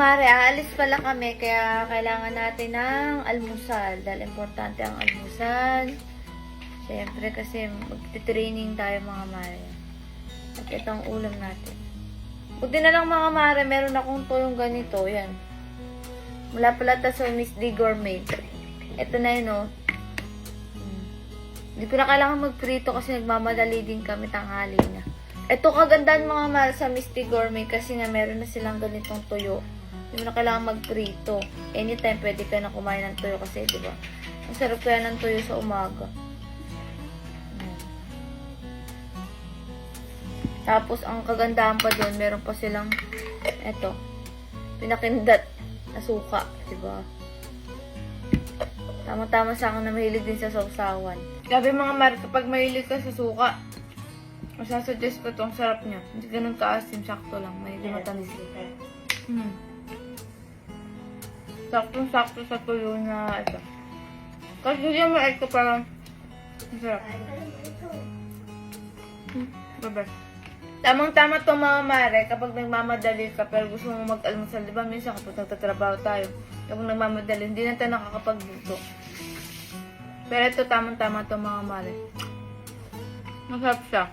mare, aalis pala kami kaya kailangan natin ng almusal. Dahil importante ang almusal. Siyempre kasi magti-training tayo mga mare. At ito ang ulam natin. Buti na lang mga mare, meron akong tuyong ganito. Yan. Mula pala ta sa Miss D Gourmet. Ito na yun oh. Hmm. Hindi ko na kailangan magprito kasi nagmamadali din kami tanghali na. Ito kagandahan mga mahal sa Misty Gourmet kasi nga meron na silang ganitong tuyo. Hindi mo na kailangan magprito. Anytime pwede ka na kumain ng tuyo kasi, di ba? Ang sarap kaya ng tuyo sa umaga. Tapos, ang kagandahan pa doon, meron pa silang, eto, pinakindat na suka, di ba? Tama-tama sa akin na mahilig din sa sausawan. Sabi mga mar, kapag mahilig ka sa suka, masasuggest ko itong sarap niya. Hindi ganun kaasim, sakto lang. May matamis. Hmm. Saktong-sakto sa tuyo na ito. Kasi yung mait ko parang masarap. Hmm. Bye Tamang-tama to mga mare kapag nagmamadali ka pero gusto mo mag-almusal. Di ba minsan kapag nagtatrabaho tayo, kapag nagmamadali, hindi na tayo nakakapagluto. Pero ito tamang-tama to mga mare. Masarap siya.